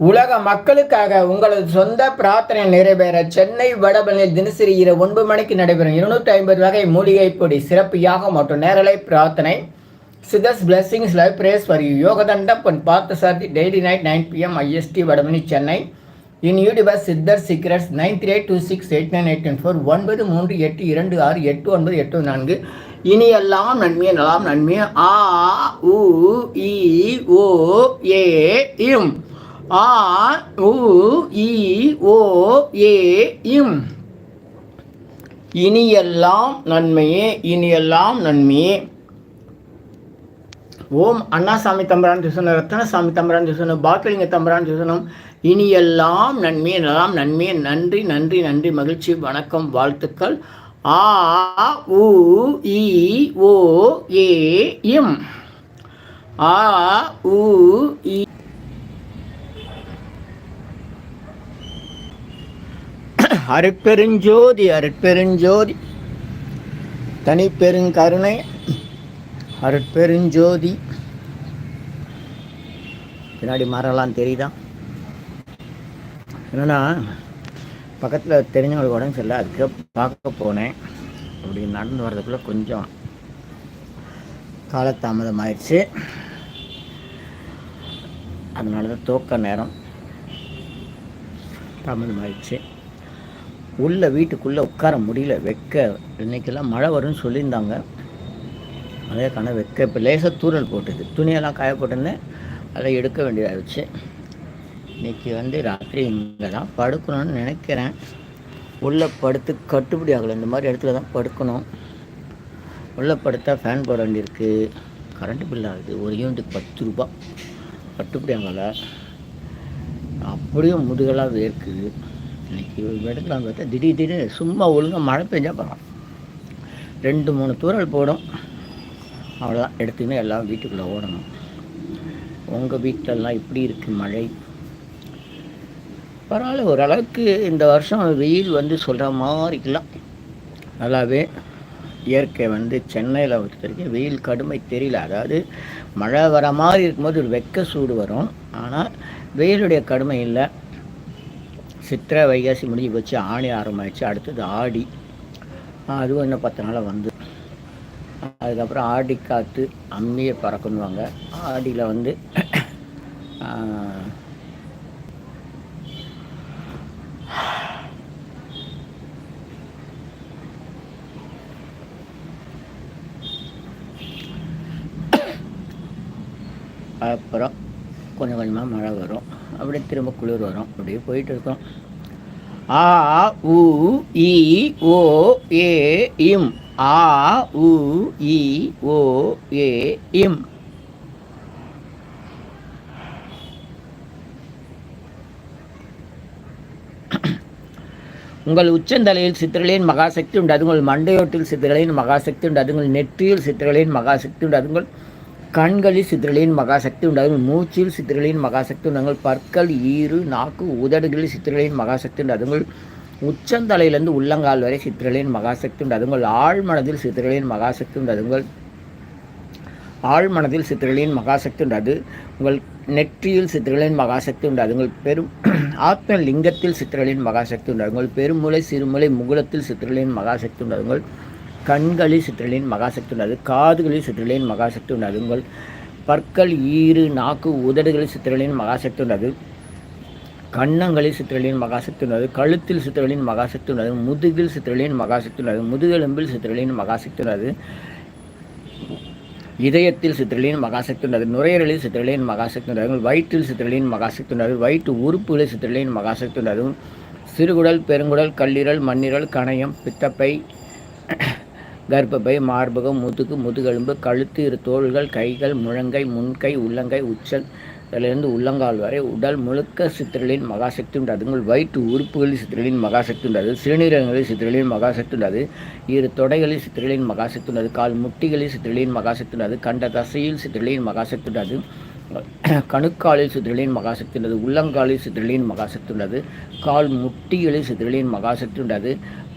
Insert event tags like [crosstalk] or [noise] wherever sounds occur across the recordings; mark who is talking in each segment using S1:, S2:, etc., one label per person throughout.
S1: உலக மக்களுக்காக உங்களது சொந்த பிரார்த்தனை நிறைவேற சென்னை வடபழனியில் தினசரி இரவு ஒன்பது மணிக்கு நடைபெறும் இருநூற்றி ஐம்பது வகை மூலிகை பொடி சிறப்பு யாகம் மற்றும் நேரலை பிரார்த்தனை. Siddhas blessings live prays for you Yogathandam Pon Parthasarathi daily night nine PM IST வடமணி Chennai. In youtuber Siddhar secrets nine three eight two six eight nine eight four ஒன்பது மூன்று எட்டு இரண்டு ஆறு எட்டு ஒன்பது எட்டு நான்கு. இனி எல்லாம் நன்மையே நலாம் நன்மையே. ஆ உ இ ஓ ஏ இம். ஆ உ இ ஓ ஏ இம். இனியெல்லாம் நன்மையே இனியெல்லாம் நன்மையே. ஓம் அண்ணாசாமி தம்பரான் திசனம் ரத்னசாமி தம்பரான் திசனம் பாக்கிலிங்க தம்பரான் திசனம் இனியெல்லாம் நன்மையே எல்லாம் நன்மையே. நன்றி நன்றி நன்றி மகிழ்ச்சி வணக்கம் வாழ்த்துக்கள். ஆ உ இ ஓ ஏ இம். ஆ உ இ அருட்பெருஞ்சோதி அருட்பெருஞ்சோதி. தனிப்பெருங்கருணை அருட்பெருஞ்சோதி. பின்னாடி மரம்லாம் தெரியுதா? என்னென்னா பக்கத்தில் தெரிஞ்சவங்களுக்கு உடம்பு சரியில்லை அதுக்கு பார்க்க போனேன். அப்படி நடந்து வர்றதுக்குள்ளே கொஞ்சம் காலதாமதம் ஆயிடுச்சு. அதனால தான் தூக்க நேரம் தாமதம் ஆயிடுச்சு உள்ள வீட்டுக்குள்ளே உட்கார முடியல. வெக்க இன்னைக்கெல்லாம் மழை வரும்னு சொல்லியிருந்தாங்க. அதே காண வெக்க இப்போ லேசாக தூரல் போட்டுது. துணியெல்லாம் காய போட்டிருந்தேன். அதை எடுக்க வேண்டியதாகிடுச்சு இன்னைக்கு வந்து ராத்திரி இங்கே தான் படுக்கணும்னு நினைக்கிறேன். உள்ளே படுத்து கட்டுப்படி ஆகலை. இந்த மாதிரி இடத்துல தான் படுக்கணும். உள்ளே படுத்தா ஃபேன் போட வேண்டியிருக்கு. கரண்ட் பில் ஆகுது. ஒரு யூனிட்டுக்கு பத்து ரூபா கட்டுப்படி ஆகலை. அப்படியும் முதுகலாக வேர்க்குது. இன்னைக்கு எடுக்கலாம் பார்த்தா திடீர் திடீர்னு சும்மா ஒழுங்காக மழை பெஞ்சால் போகலாம் ரெண்டு மூணு தூரல் போடும். அவ்வளோதான் எடுத்துக்கின்னு எல்லாம் வீட்டுக்குள்ளே ஓடணும். உங்கள் வீட்டிலலாம் எப்படி இருக்குது மழை. பரவாயில்ல ஓரளவுக்கு இந்த வருஷம் வெயில் வந்து சொல்கிற மாதிரிக்கலாம் நல்லாவே இயற்கை வந்து சென்னையில் பொறுத்த வரைக்கும் வெயில் கடுமை தெரியல. அதாவது மழை வர மாதிரி இருக்கும்போது ஒரு வெக்க சூடு வரும். ஆனால் வெயிலுடைய கடுமை இல்லை. சித்திரை வைகாசி முடிஞ்சு போச்சு ஆணி ஆரம்பிச்சு அடுத்தது ஆடி. அதுவும் இன்னும் பத்து நாளாக வந்து. அதுக்கப்புறம் ஆடி காற்று அம்மியை பறக்கணுவாங்க. ஆடியில் வந்து அப்புறம் கொஞ்சம் கொஞ்சமாக மழை வரும். அப்படியே திரும்ப குளிர் வரும். அப்படியே போயிட்டு இருக்கோம். ஆ உ இ ஓ ஏ இம். ஆ உ இ ஓ ஏ இம். உங்கள் உச்சந்தலையில் சித்திரலின் மகாசக்தி உண்டு. அது உங்கள் மண்டையோட்டில் சித்திரலின் மகாசக்தி உண்டு. அது உங்கள் நெற்றியில் சித்திரலின் மகாசக்தி உண்டு. அது உங்கள் கண்களில் சித்திரலின் மகாசக்தி உண்டாகும் மூச்சில் சித்திரலின் மகாசக்தி உண்டுங்கள் பற்கள் ஈறு நாக்கு உதடுகளில் சித்திரலின் மகாசக்தி உண்டாதுங்கள் உச்சந்தலையிலிருந்து உள்ளங்கால் வரை சித்திரலின் மகாசக்தி உண்டு உங்கள் ஆழ்மனதில் சித்திரலின் மகாசக்தி உண்டாதுங்கள் ஆழ்மனதில் சித்திரலின் மகாசக்தி உண்டாது உங்கள் நெற்றியில் சித்திரலின் மகாசக்தி உண்டாது உங்கள் பெரும் [clears throat] ஆத்ம லிங்கத்தில் சித்திரலின் மகாசக்தி உண்டாது உங்கள் பெருமுலை சிறுமுலை முகுலத்தில் சித்திரலின் மகாசக்தி உண்டாது உங்கள் கண்களில் சித்திரலின் மகாசக்தி உள்ளது காதுகளில் சித்திரலின் மகாசக்தி உள்ளது உங்கள் பற்கள் ஈறு நாக்கு உதடுகளில் சித்திரலின் மகாசக்தி உள்ளது கன்னங்களில் சித்திரலின் மகாசக்தி உள்ளது கழுத்தில் சித்திரலின் மகாசக்தி உள்ளது முதுகில் சித்திரலின் மகாசக்தி உள்ளது முதுகெலும்பில் சித்திரலின் மகாசக்தி உள்ளது இதயத்தில் சித்திரலின் மகாசக்தி உள்ளது நுரையீரலில் சித்திரலின் மகாசக்தி உள்ளது உங்கள் வயிற்றில் சித்திரலின் மகாசக்தி உள்ளது வயிற்று உறுப்புகளில் சித்திரலின் மகாசக்தி உள்ளது சிறுகுடல் பெருங்குடல் கல்லீரல் மண்ணீரல் கணையம் பித்தப்பை கர்ப்பப்பை மார்பகம் முதுகு முதுகெலும்பு கழுத்து இரு தோள்கள் கைகள் முழங்கை முன்கை உள்ளங்கை உச்சல் இதிலிருந்து உள்ளங்கால் வரை உடல் முழுக்க சித்திரலின் மகாசக்தி உண்டு. அது உங்கள் வயிற்று உறுப்புகளில் சித்திரலின் மகாசக்தி உள்ளது சிறுநீரகங்களில் சித்திரலின் மகாசக்தி உள்ளது இரு தொடைகளில் சித்திரலின் மகாசக்தி உள்ளது கால் முட்டிகளில் சித்திரலின் மகாசக்தி உள்ளது கண்ட தசையில் சித்திரலின் மகாசக்தி உள்ளது கணுக்காலில் சித்திரலின் மகாசக்தி உள்ளது உள்ளங்காலில் சித்திரலின் மகாசக்தி உள்ளது கால் முட்டிகளில் சித்திரலின் மகாசக்தி உள்ளது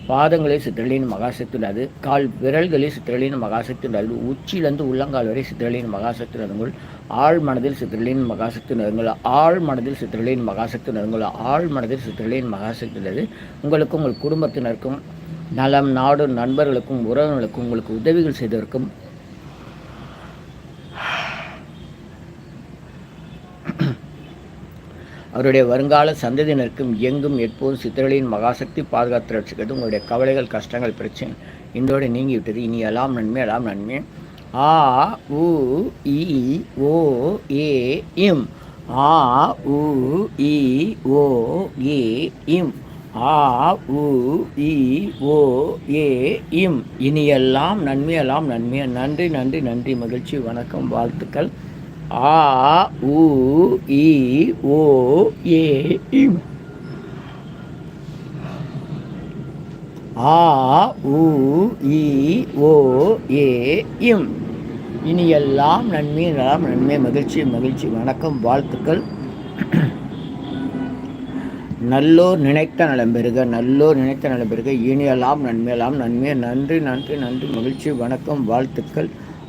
S1: பாதங்களை சித்திரலின் மகாசக்தி உள்ளது கால் விரல்களில் சித்திரலின் மகாசக்தி உள்ளது உச்சியிலிருந்து உள்ளங்கால் வரை சித்திரலின் மகாசக்தி நறுங்கள் ஆழ் மனதில் சித்திரலின் மகாசக்தி நறுங்கள் ஆழ் மனதில் சித்திரலின் மகாசக்தி நறுங்கள் ஆழ் மனதில் சித்திரலின் மகாசக்தி உள்ளது உங்களுக்கும் உங்கள் குடும்பத்தினருக்கும் நலம் நாடு நண்பர்களுக்கும் உறவினர்களுக்கும் உங்களுக்கு உதவிகள் செய்தவருக்கும் அவருடைய வருங்கால சந்ததியினருக்கும் எங்கும் எப்போதும் சித்திரளின் மகாசக்தி பாதுகாத்து ரட்சிக்கிறது. உங்களுடைய கவலைகள் கஷ்டங்கள் பிரச்சனை இன்றோடு நீங்கிவிட்டது. இனி எல்லாம் நன்மை எல்லாம் நன்மை. ஆ உ இ ஓ ஏ இம். ஆ உ இ ஓ ஏ இம். ஆ உ இ ஓ ஏ இம். இனியெல்லாம் நன்மையெல்லாம் நன்மை. நன்றி நன்றி நன்றி. மகிழ்ச்சி வணக்கம் வாழ்த்துக்கள். ஆ உ இ ஓ ஏ இம். ஆ உ இ ஓ ஏ இம். இனியெல்லாம் நன்மை நலம் நன்மை மகிழ்ச்சி மகிழ்ச்சி வணக்கம் வாழ்த்துக்கள். நல்லோர் நினைத்த நலம் பெறுக நல்லோர் நினைத்த நலம் பெறுக. இனியெல்லாம் நன்மையெல்லாம் நன்மை. நன்றி நன்றி நன்றி மகிழ்ச்சி வணக்கம் வாழ்த்துக்கள்.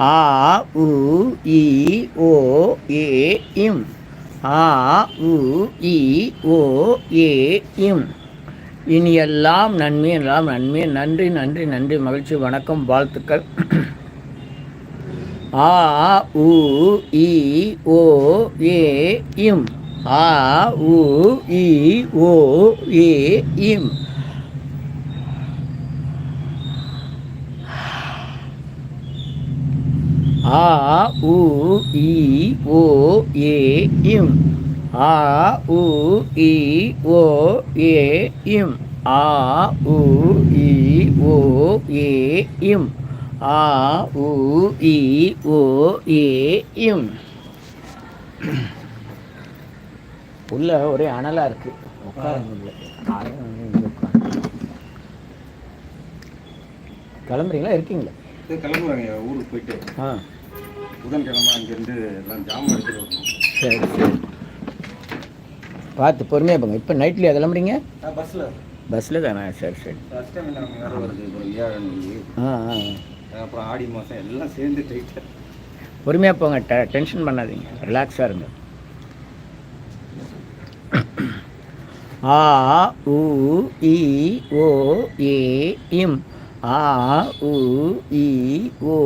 S1: ஆ உ இ ஓ ஏ இம். ஆ உ இ ஓ ஏ இம். இனியெல்லாம் நன்மை எல்லாம் நன்மை. நன்றி நன்றி நன்றி. மகிழ்ச்சி வணக்கம் வாழ்த்துக்கள். ஆ உ இ ஓ ஏ இம். ஆ உ இ ஓ ஏ இம். ஆ உ இ ஓ ஏ இம். ஆ உ இ ஓ ஏ இம். ஆ உ இ ஓ ஏ இம். ஆ உ இ ஓ ஏ இம். உள்ள ஒரே அனலாக இருக்கு. உட்கார முடியல ஆயிரம் வந்து இங்க உட்காரு. கிளம்புறீங்களா? இருக்கீங்களா?
S2: கிளம்புறாங்க ஊருக்கு போயிட்டு.
S1: ஆ.
S2: புதன்கிழமை அங்கேருந்து எல்லாம் ஜாமான் எடுத்துட்டு வரணும்.
S1: சரி சரி. பார்த்து பொறுமையாக போங்க. இப்போ நைட்லேயே கிளம்புறீங்க?
S2: பஸ்ஸில்
S1: பஸ்ஸில் தானே? சரி சரி.
S2: ஃபஸ்ட் டைம் நம்ம வேறு வருது. அப்புறம் ஏழு
S1: ஆ ஆ.
S2: அப்புறம் ஆடி மாதம் எல்லாம் சேர்ந்து டைட்டாக
S1: பொறுமையாக போங்க. ட டென்ஷன் பண்ணாதீங்க. ரிலாக்ஸாக இருங்க. ஆ உ இ ஓ ஏ இம். ஆ உ இ ஓ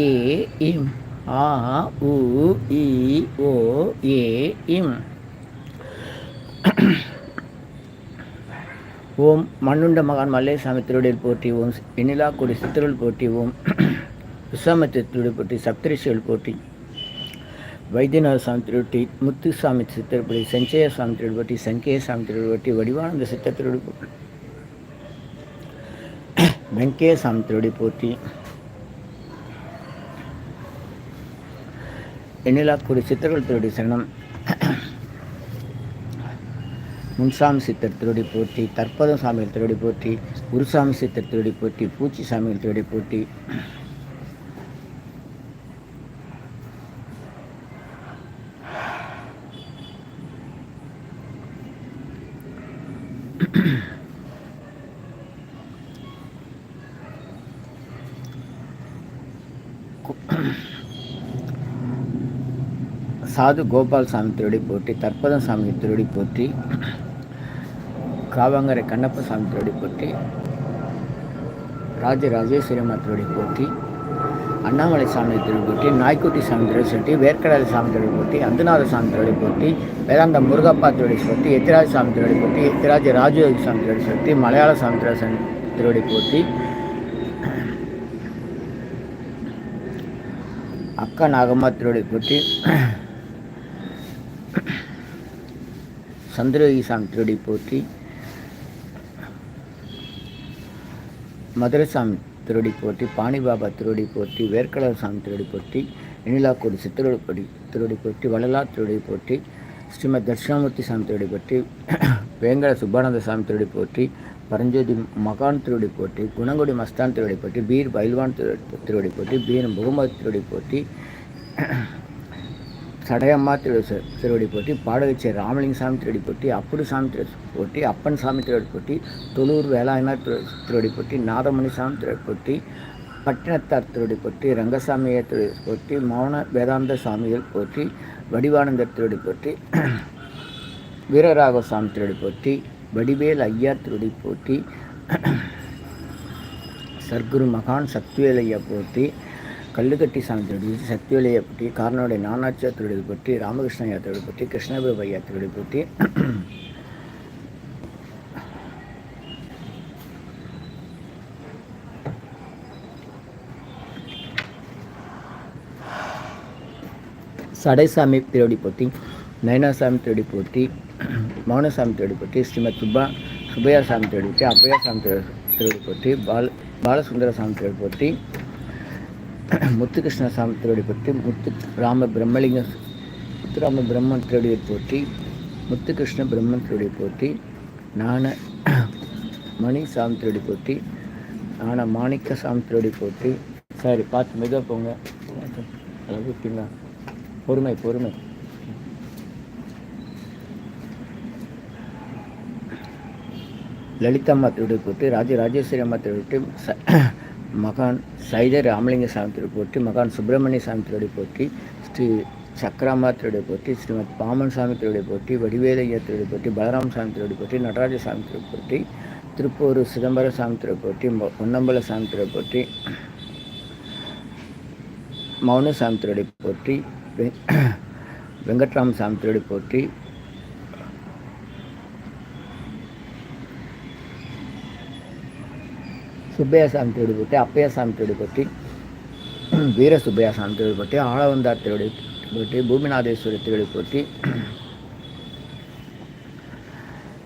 S1: ஏ இம். ஆ உ இ ஓ ஏ இம். ஓம் மண்ணுண்ட மகான் மல்லேசாமி திருடில் போற்றி ஓம் எண்ணிலா கொடி சித்திரல் போற்றி ஓம் விஸ்வாமித்திர திருடி போற்றி போட்டி போற்றி. வைத்தியநாத சாமி திருட்டி முத்துசாமி சித்திரப்படி செஞ்சய சாமி திருவட்டி சங்கேய சாமி திருவட்டி வடிவானந்த சித்த திருடி வெங்கேய சாமி திருடி போற்றி. எண்ணிலாக்குடி சித்தர்கள் திருடி சரணம். முன்சாமி சித்தர் திருடி போற்றி தற்பதம் சாமியில் திருடி போற்றி குருசாமி சித்தர் திருடி போற்றி பூச்சி சாமியில் திருடி போற்றி. சாது கோபால் சாமி திருடி போற்றி தற்பதம் சாமி திருடி போற்றி காவங்கரை கண்ணப்ப சாமி திருடி போற்றி ராஜ ராஜேஸ்வரியம்மா திருடி போற்றி அண்ணாமலை சாமி திருடி போற்றி நாய்க்குட்டி சாமி திருடி போற்றி வேர்க்கடலை சாமி திருடி போற்றி அந்தநாத சாமி திருடி போற்றி வேதாந்த முருகப்பா திருடி போற்றி எத்திராஜ சாமி திருடி போற்றி எத்திராஜ ராஜயோகி சாமி திருடி போற்றி மலையாள சாமி திருடி திருடி போற்றி அக்கா நாகம்மா திருடி போற்றி சந்திரகி சாமி திருடி போற்றி மதுரசாமி திருடி போற்றி பாணிபாபா திருடி போற்றி வேர்க்கடல் சாமி திருடி போற்றி எனிலாக்கோடி சித்திரப்படி திருடி போற்றி வள்ளலா திருடி போற்றி ஸ்ரீமத் தட்சிணாமூர்த்தி சாமி திருடி போற்றி வேங்கட சுப்பானந்த சாமி திருடி போற்றி பரஞ்சோதி மகான் திருடி போற்றி குணங்குடி மஸ்தான் திருடி போற்றி பீர் பைல்வான் திரு திருடி போற்றி பீர் முகமது திருடி போற்றி சடையம்மா திரு திருவடி போட்டி பாடகச்சே ராமலிங்க சாமி திருவடி போட்டி அப்புடு சாமி திரு போட்டி அப்பன் சாமி திருவடி போட்டி தொழூர் வேளாண்மை திரு திருவடி போட்டி நாதமணி சாமி திருவடி போட்டி பட்டினத்தார் திருவடி போட்டி ரங்கசாமியை திருவடி போட்டி மௌன வேதாந்த சாமிகள் போற்றி வடிவானந்தர் திருவடி போட்டி வீரராக சாமி திருவடி போட்டி வடிவேல் ஐயா திருவடி போட்டி சர்க்குரு மகான் சத்வேலையா போட்டி போற்றி கல்லுக்கட்டி சாமி திருடி சக்திவேலையை பற்றி காரனுடைய நானாச்சியா திருடி பற்றி ராமகிருஷ்ண யாத்திரை பற்றி கிருஷ்ணபிரபு யாத்திரை பற்றி. சடைசாமி திருவடி போட்டி நயனாசாமி திருவடி போட்டி மௌனசாமி திருவடி போட்டி ஸ்ரீமத் சுப்பா சுப்பையா சாமி திருவடி போட்டி அப்பையா சாமி திருவடி போட்டி பால பாலசுந்தர சாமி திருவடி போட்டி [clears throat] முத்துகிருஷ்ண சாமி திருடி போற்றி முத்து ராம பிரம்மலிங்க முத்துராம பிரம்மன் திருவடியை போற்றி முத்துகிருஷ்ண பிரம்மன் திருடி போற்றி நான [clears throat] மணி சாமி திருடி போற்றி நான மாணிக்க சாமி திருடி போற்றி. சரி பார்த்து மெதுவாக போங்க. அளவு பொறுமை பொறுமை. லலிதம்மா திருடி போட்டு ராஜராஜேஸ்வரி அம்மா திருவிட்டு ச மகான் சைத ராமலிங்க சாமி திருடி போட்டி மகான் சுப்பிரமணிய சாமி திருடி போட்டி ஸ்ரீ சக்கராமா திருடி போட்டி ஸ்ரீமத் பாமன் சாமி திருடி போட்டி வடிவேலையா திருடி போட்டி பலராம் சாமி திருடி போட்டி நடராஜ சாமி திருடி போட்டி திருப்பூர் சிதம்பர சாமி திருடி போட்டி பொன்னம்பல சாமி திருடி போட்டி மௌன சாமி திருடி போற்றி வெ- [coughs] வெங்கட்ராம் சாமி திருடி போற்றி சுப்பையா சாமி திருடி போட்டி அப்பையா சாமி திருடி போட்டி வீர சுப்பையா சாமி திருடி போட்டி ஆளவந்தார் திருடி போட்டி பூமிநாதேஸ்வரி திருடி போட்டி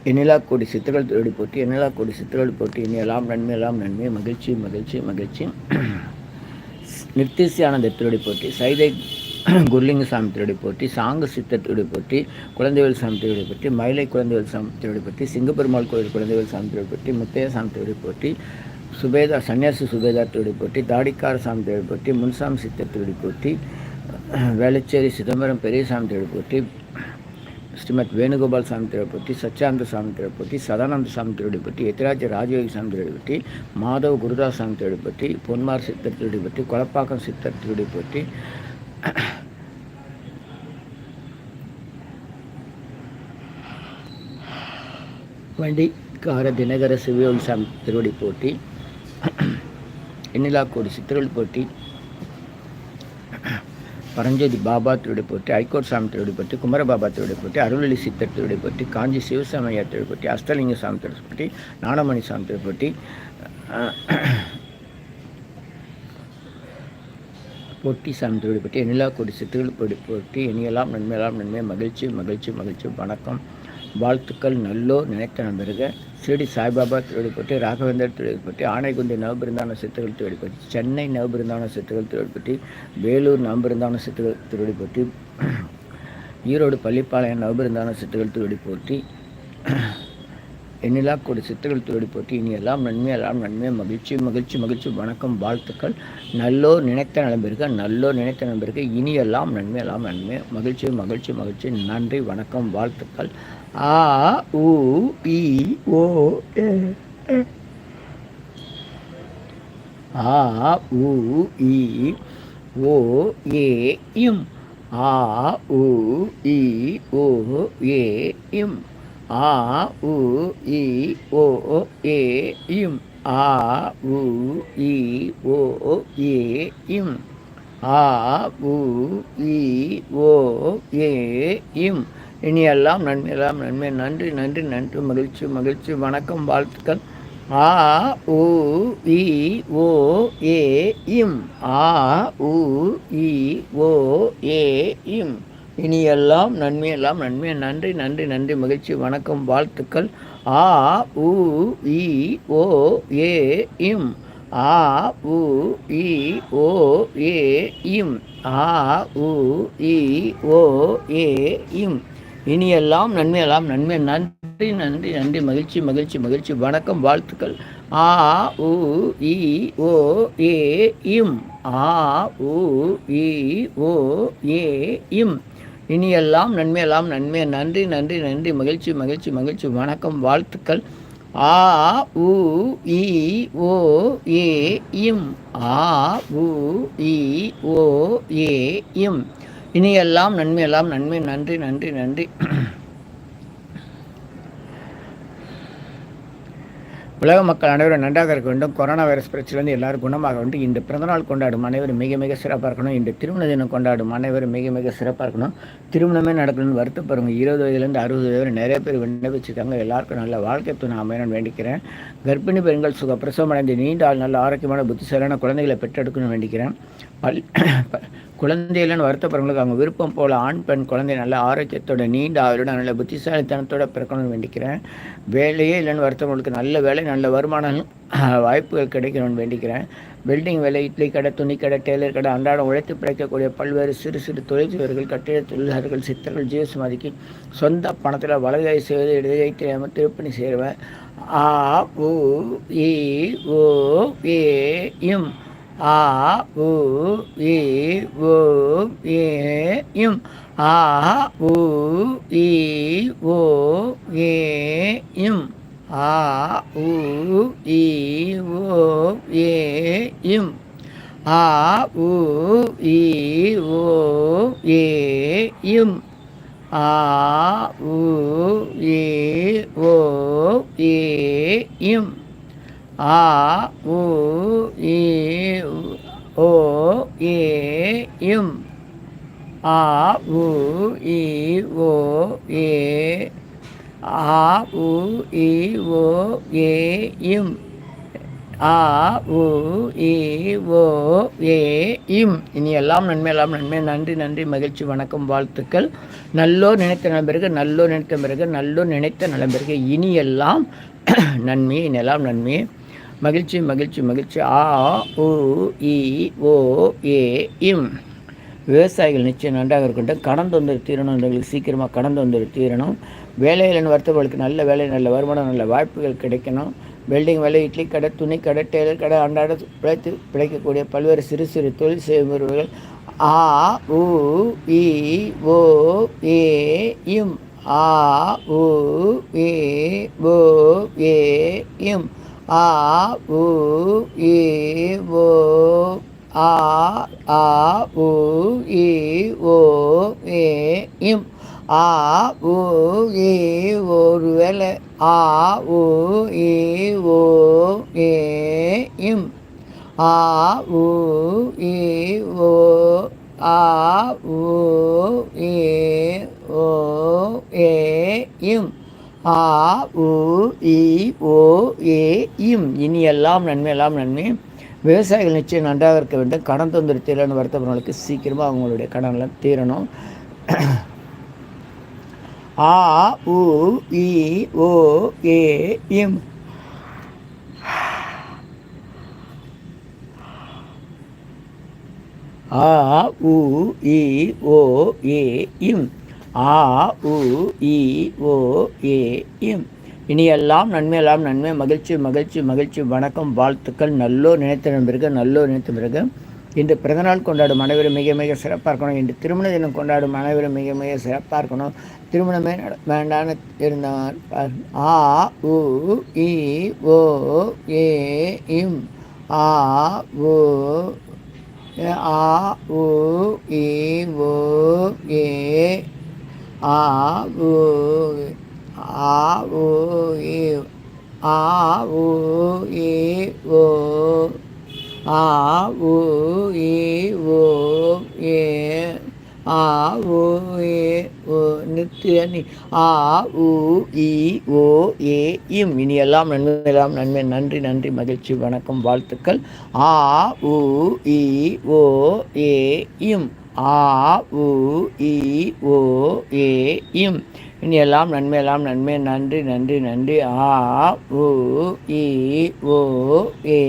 S1: எண்ணிலாக்கோடி சித்தர்கள் திருடி போட்டி எண்ணிலாக்கோடி சித்தர்கள் போட்டி இனி எல்லாம் நன்மை எல்லாம் நன்மை மகிழ்ச்சி மகிழ்ச்சி மகிழ்ச்சி. நித்திசியானந்த திருடி போட்டி சைதை குருலிங்க சாமி திருடி போட்டி சாங்கு சித்த திருடி போட்டி குழந்தைவேல் சாமி திருடி போட்டி மயிலை குழந்தைவேல் சாமி திருடி போட்டி சிங்கப்பெருமாள் கோயில் குழந்தைவேல் சாமி திருடி போட்டி முத்தைய சாமி திருடி போட்டி சுபேதார் சன்னியாசி சுபேதார் போட்டி தாடிக்கார சாமி திருடி போட்டி முன்சாமி சித்த திருடி போட்டி வேளச்சேரி சிதம்பரம் பெரியசாமி திருடி போட்டி ஸ்ரீமத் வேணுகோபால் சாமி திரைப்பட்டி சச்சானந்த சாமி திருப்பதி சதானந்த சாமி திருப்பதி எத்திராஜ ராஜயோகி சாமி திருப்பதி மாதவ் குருதாஸ் சாமி திருப்பதி பொன்மார் சித்தர் திருப்பதி கொலப்பாக்கம் சித்தர் திருப்பதி வண்டிக்கார தினகர சிவயோகி சாமி திருவடி போட்டி [clears throat] எண்ணிலாக்கோடி சித்திரல் போட்டி. பரஞ்சோதி பாபா திருடி போட்டு ஐகோட் சாமி திருடி குமரபாபா திருடி போட்டு அருள்வெளி சித்தர் திருடி காஞ்சி சிவசாமியா திருடி போட்டு அஸ்தலிங்க சாமி திருடி போட்டு நாணமணி சாமி திருடி பொட்டி. [clears throat] சாமி திருடி போட்டு எண்ணிலாக்கோடி சித்துகள் போட்டி இனியெல்லாம் நன்மையெல்லாம் நன்மை மகிழ்ச்சி மகிழ்ச்சி மகிழ்ச்சி வணக்கம். வாழ்த்துக்கள் நல்லோர் நினைத்த நம்பருக ஷிரடி சாய்பாபா திருவடிப்பட்டி ராகவேந்தர் திருவடிப்பட்டி ஆனைக்குண்டி நவபிருந்தான சித்துகள் திருவடிப்பட்டி சென்னை நவபிருந்தான சித்துகள் திருவடிப்பட்டி வேலூர் நவபிருந்தான சித்துகள் திருவடிப்பட்டி ஈரோடு பள்ளிப்பாளையம் நவபிருந்தான சித்துகள் திருவடிப்பட்டி எண்ணிலா கூட சித்துகள் திருவடி போட்டி இனி எல்லாம் நன்மை எல்லாம் நன்மை மகிழ்ச்சி மகிழ்ச்சி மகிழ்ச்சி வணக்கம் வாழ்த்துக்கள். நல்லோர் நினைத்த நலம்பிருக்க நல்லோர் நினைத்த நலம்பிருக்க இனி எல்லாம் நன்மை எல்லாம் நன்மை மகிழ்ச்சி மகிழ்ச்சி மகிழ்ச்சி நன்றி வணக்கம் வாழ்த்துக்கள். ஆ உ இ ஓ ஏ ஏ. ஆ உ இ ஓ ஏ இம். ஆ உ இ ஓ ஏ இம். ஆ உ இ ஓ ஏ இம். ஆ உ இ ஓ ஏ இம். ஆ உ இ ஓ ஏ இம். இனி எல்லாம் நன்மை எல்லாம் நன்மை. நன்றி நன்றி நன்றி. மகிழ்ச்சி மகிழ்ச்சி. வணக்கம் வாழ்த்துக்கள். ஆ உ இ ஓ ஏ இம். ஆ உ இ ஓ ஏ இம். இனி எல்லாம் நன்மை எல்லாம் நன்மை. நன்றி நன்றி நன்றி. மகிழ்ச்சி வணக்கம் வாழ்த்துக்கள். ஆ உ இ ஓ ஏ இம். ஆ உ இ ஓ ஏ இம். ஆ உ இ ஓ ஏ இம். இனியெல்லாம் நன்மையெல்லாம் நன்மை. நன்றி நன்றி நன்றி. மகிழ்ச்சி மகிழ்ச்சி மகிழ்ச்சி. வணக்கம் வாழ்த்துக்கள். ஆ உ இ ஓ ஏ இம். ஆ உ இ ஓ ஏ இம். இனியெல்லாம் நன்மையெல்லாம் நன்மை. நன்றி நன்றி நன்றி. மகிழ்ச்சி மகிழ்ச்சி மகிழ்ச்சி. வணக்கம் வாழ்த்துக்கள். ஆ உ இ ஓ ஏ இம். ஆ உ இ ஓ ஏ இம். இனியெல்லாம் நன்மையெல்லாம் நன்மை நன்றி நன்றி நன்றி. உலக மக்கள் அனைவரும் நன்றாக இருக்க வேண்டும். கொரோனா வைரஸ் பிரச்சனையிலிருந்து எல்லாரும் குணமாக வேண்டும். இன்று பிறந்தநாள் கொண்டாடும் அனைவரும் மிக மிக சிறப்பாக இருக்கணும். இன்று திருமண தினம் கொண்டாடும் அனைவரும் மிக மிக சிறப்பாக இருக்கணும். திருமணமே நடக்கணும்னு வருத்தப்படுங்க இருபது வயதுலேருந்து அறுபது வயது நிறைய பேர் விண்ணப்பிச்சிருக்காங்க. எல்லாருக்கும் நல்ல வாழ்க்கை துணை அமையணும்னு வேண்டிக்கிறேன். கர்ப்பிணி பெண்கள் சுக பிரசவம் அடைந்து நீண்ட ஆள் நல்ல ஆரோக்கியமான புத்திசாலியான குழந்தைகளை பெற்றெடுக்கணும்னு வேண்டிக்கிறேன். பல் [coughs] குழந்தைகள்னு வருத்தப்படுறவங்களுக்கு அவங்க விருப்பம் போல் ஆண் பெண் குழந்தை நல்ல ஆரோக்கியத்தோட நீண்ட ஆயுளோட நல்ல புத்திசாலித்தனத்தோட பிறக்கணும்னு வேண்டிக்கிறேன். வேலையே இல்லைன்னு வருத்தவங்களுக்கு நல்ல வேலை நல்ல வருமானம் [coughs] வாய்ப்புகள் கிடைக்கணும்னு வேண்டிக்கிறேன். பில்டிங் வேலை இட்லி கடை துணி கடை டெய்லர் கடை அன்றாடம் உழைத்து பிழைக்கக்கூடிய பல்வேறு சிறு சிறு தொழில்துறைகள் கட்டிட தொழிலாளர்கள் சித்தர்கள் ஜீவசமாதிக்கு சொந்த பணத்தில் வலதுகை செய்வது இடதுகை தெரியாமல் திருப்பணி சேருவேன் ஆ உ இ ஓ ஏ இம் ஆ உ இ ஓ ஏ இம் ஆ உ இ ஓ ஏ இம் ஆ உ இ ஓ ஏ இம் ஆ உ இ ஓ ஏ இம் ஆ உ இ ஓ ஏ இம் ஆ உ இ ஓ ஏ இம். ஆ உ இ ஓ ஏ. ஆ உ இ ஓ ஏ இம். ஆ உ இ ஓ ஏ இம். இனி எல்லாம் நன்மை எல்லாம் நன்மை. நன்றி நன்றி மகிழ்ச்சி வணக்கம் வாழ்த்துக்கள். நல்லோ நினைத்த நண்பருக்கு நல்லோ நினைத்த பிறகு நல்லோ நினைத்த நலம்பிற்கு இனி எல்லாம் நன்மை இனி எல்லாம் நன்மை. மகிழ்ச்சி மகிழ்ச்சி மகிழ்ச்சி. ஆ உ இ ஓ ஏ இம். விவசாயிகள் நிச்சயம் நன்றாக இருக்கட்டும். கடன் தீரணும் எங்களுக்கு சீக்கிரமாக கடன் வந்து தீரணும். வேலையில் வருத்தவர்களுக்கு நல்ல வேலை நல்ல வருமானம் நல்ல வாய்ப்புகள் கிடைக்கணும். வெல்டிங் வேலை இட்லி கடை துணி கடை டெய்லர் கடை அன்றாட பிழைத்து பிழைக்கக்கூடிய பல்வேறு சிறு சிறு தொழில் செய்பவர்கள் ஆ உ இ ஓ ஏ இம். ஆ உ ஏ ஓ ஏ இம். ஆ உ இ ஓ ஆ ஆ உ இ ஓ ஏ இம். ஆ உ இ ஒரு வேலை ஆ உ இ ஓ ஏ இம். ஆ உ இ ஓ ஆ உ ஏ ஓ ஏ இம். ஆ உ இ ஓ ஏ இம். இனி எல்லாம் நன்மை எல்லாம் நன்மை. விவசாயிகள் நிச்சயம் நன்றாக இருக்க வேண்டும். கடன் தொந்தரவு தீரணும் வருத்தப்படுறவங்களுக்கு சீக்கிரமாக அவங்களுடைய கடனில் தீரணும். ஆ உ இ ஓ ஏ இம். ஆ உ இ ஓ ஏ இம். ஆ உ இ ஓ ஏ இம். இனியெல்லாம் நன்மையெல்லாம் நன்மை. மகிழ்ச்சி மகிழ்ச்சி மகிழ்ச்சி. வணக்கம் வாழ்த்துக்கள். நல்லோ நினைத்த பிறகு நல்லோ நினைத்த பிறகு. இன்று பிறந்தநாள் கொண்டாடும் அனைவரும் மிக மிக சிறப்பாக இருக்கணும். இன்று திருமண தினம் கொண்டாடும் அனைவரும் மிக மிக சிறப்பாக இருக்கணும். திருமணமே வேண்டான்னு இருந்தார் ஆ உ இ ஓ ஏ இம். ஆ உ ஆ உ இ ஓ ஏ ஆ உ ஆ உ ஏ ஆ உ ஓ ஆ உ ஏ ஓ ஏ ஆ ஏ ஓ நித்திய நி ஆ உ இ ஓ ஏ இம் இனி எல்லாம் நன்மை எல்லாம் நன்மை நன்றி நன்றி மகிழ்ச்சி வணக்கம் வாழ்த்துக்கள். ஆ உ இ ஓ ஏ இம் ஆ உ இ ஓ ஏ இம். இனி எல்லாம் நன்மை எல்லாம் நன்மை நன்றி நன்றி நன்றி. ஆ உ இ ஓ ஏ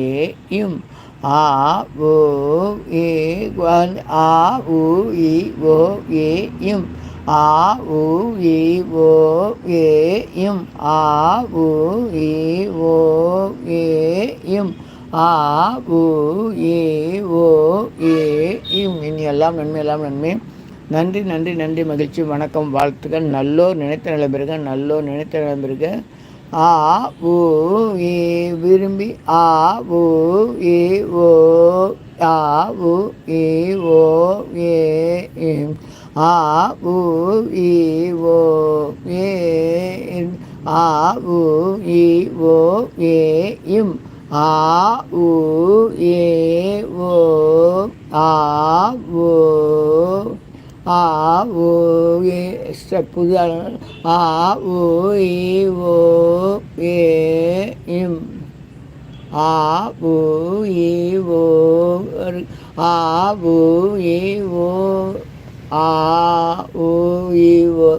S1: இம். ஆ உ ஏ வன். ஆ உ இ ஓ ஏ இம். ஆ உ இ ஓ ஏ இம். ஆ உ இ ஓ ஏ இம். ஆ உ ஏ ஓ ஏ இம் இனி எல்லாம் நன்மை எல்லாம் நன்மை. நன்றி நன்றி நன்றி மகிழ்ச்சி வணக்கம் வாழ்த்துக்கள். நல்லோர் நினைத்த நிலை பெறுக நல்லோர் நினைத்த நிலை பெறுக. ஆ உ ஏ விரும்பி ஆ உ ஏ ஓ ஆ உ ஏ ஓ ஏ இம். ஆ உ இ ஓ ஏ ஆ உ இ ஓ ஏ இம். ఆ ఉ ఏ ఓ ఆ ఓ ఆ ఓ ఏ పుదు ఆ ఓ ఏ ఓ ఏ ఇం ఆ ఓ ఏ ఓ ఆ ఓ ఏ ఓ ఆ ఓ ఏ ఓ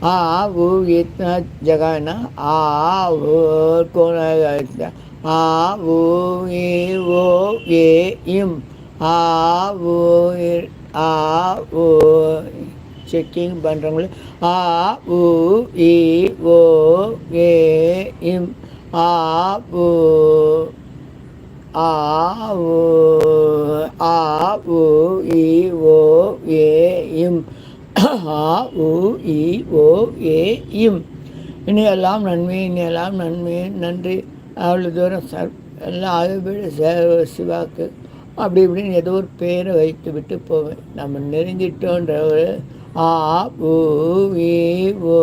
S1: आ वो इतना जगह ना आ वो कौन है ஆ ஊ இ ஓ ஏ இம் ஆ ஊ ஆ ஊ செக்கிங் பண்ணுறவங்களுக்கு ஆ ஊ இ ஓ ஏ இம் ஆ ஊ ஆ ஊ ஆ ஊ இ ஓ ஏ இம் ஆ ஊ இ ஓ ஏ இம் இனியெல்லாம் நன்மை இனியெல்லாம் நன்மை நன்றி. அவ்வளோ தூரம் சார். எல்லாம் அதுபடி சேவ சிவாக்கு. அப்படி இப்படின்னு ஏதோ ஒரு பேரை வைத்து விட்டு போவேன். நம்ம நெருங்கிட்டோன்ற ஒரு ஆ ஊ we O.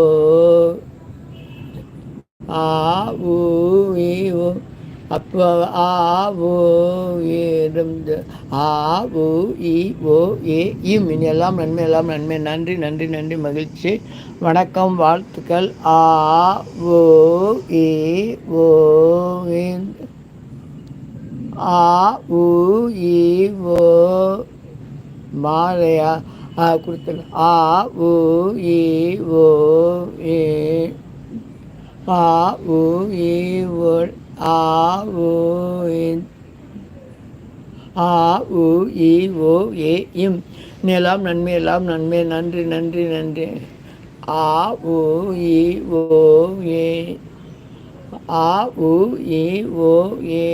S1: Ah who we ஓ. அப்போ ஆ ஓ இருந்து ஆ ஓ இ ஓ ஏ இம் இனி எல்லாம் நன்மை எல்லாம் நன்மை. நன்றி நன்றி நன்றி. மகிழ்ச்சி. வணக்கம் வாழ்த்துக்கள். ஆ ஓ ஏ ஓ ஆ உ இ ஓ மாலையா? ஆ கொடுத்துரு ஆ உ இ ஓ ஏ ஆ உ இ ஓ ஆ உ இ ஆ உ இ ஓ ஏ இம் எல்லாம் நன்மை எல்லாம் நன்மை நன்றி நன்றி நன்றி. ஆ உ இ ஓ ஏ ஆ உ இ ஓ ஏ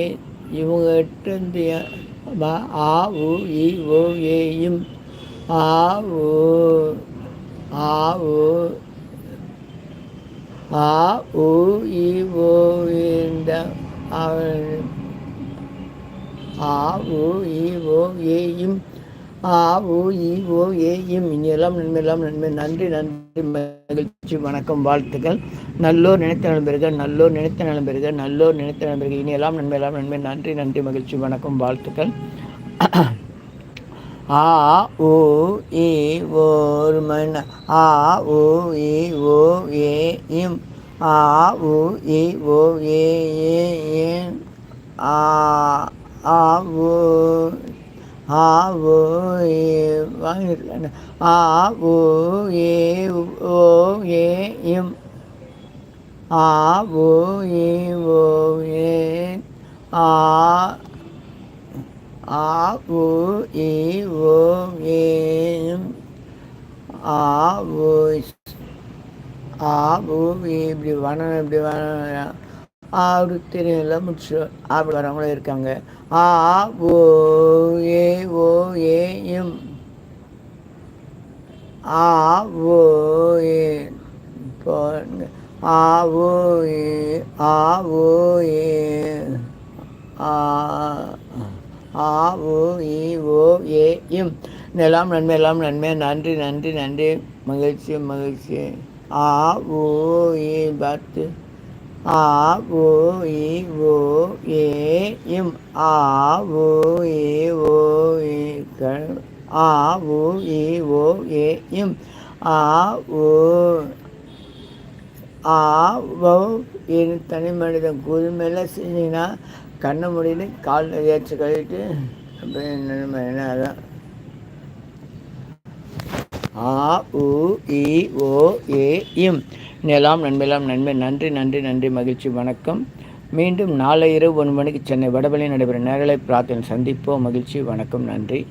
S1: இவங்ககிட்ட இருந்து ம- ஆ உ இ ஓ ஏ இம் ஆ உ ஆ உ ஆ உ இ ஓ இந்த ஆ உ இ ஓ ஏயும் ஆ உ இ ஓ ஏயும் இனியெல்லாம் நன்மையெல்லாம் நன்மை. நன்றி நன்றி மகிழ்ச்சி வணக்கம் வாழ்த்துக்கள். நல்லோர் நினைத்த நண்பர்கள் நல்லோர் நினைத்த நண்பர்கள் நல்லோர் நினைத்த நண்பர்கள் இனியெல்லாம் நன்மையெல்லாம் நன்மை. நன்றி நன்றி மகிழ்ச்சி வணக்கம் வாழ்த்துக்கள். ஆ உ இ ஓர் மண் ஆ உ இ ஓ ஏ இம் ஆ உ இ ஓ ஏ ஏ ஏன் ஆ ஆ உ ஆ உ ஏ வாங்கிருக்கேன் ஆ உ ஏ ஓ ஏ இம் ஆ உ இ ஓ ஏ ஆ ஆ உ இ ஓ ஏ ஆ உ ஆ உ இப்படி வனம் இப்படி வரணும் ஆறு தெரியல முடிச்சு அப்படி வரவங்களும் இருக்காங்க. ஆ ஓ ஏ ஓ ஏ ஆ ஓ ஏ. போங்க ஆ ஓ ஏ ஆ ஓ ஏ. ஆ. ஆ ஓ இ ஓ ஏ இம். எல்லாம் நன்மை எல்லாம் நன்மை. நன்றி நன்றி நன்றி. மகிழ்ச்சி மகிழ்ச்சி. ஆ ஓ ஏ பத்து ஆ ஓ இ ஓ ஏ இம். ஆ ஓ ஏ ஓ ஏ ஆ ஓ இ ஓ ஏ இம். ஆ ஓ ஆ ஓ இரு தனி மனிதன் கூதுமையெல்லாம் செஞ்சீங்கன்னா கண்ணை முடியல கால் ஏற்றி கழிட்டு அப்படியே நிலைமை என்ன அதான் ஆ உ இ ஓ ஏ இம். நிலாம் நன்மையெல்லாம் நன்மை நன்றி நன்றி நன்றி மகிழ்ச்சி வணக்கம். மீண்டும் நாளை இரவு ஒன்று மணிக்கு சென்னை வடபழனி நடைபெறும் நேரலை பிரார்த்தனை சந்திப்போம். மகிழ்ச்சி வணக்கம் நன்றி.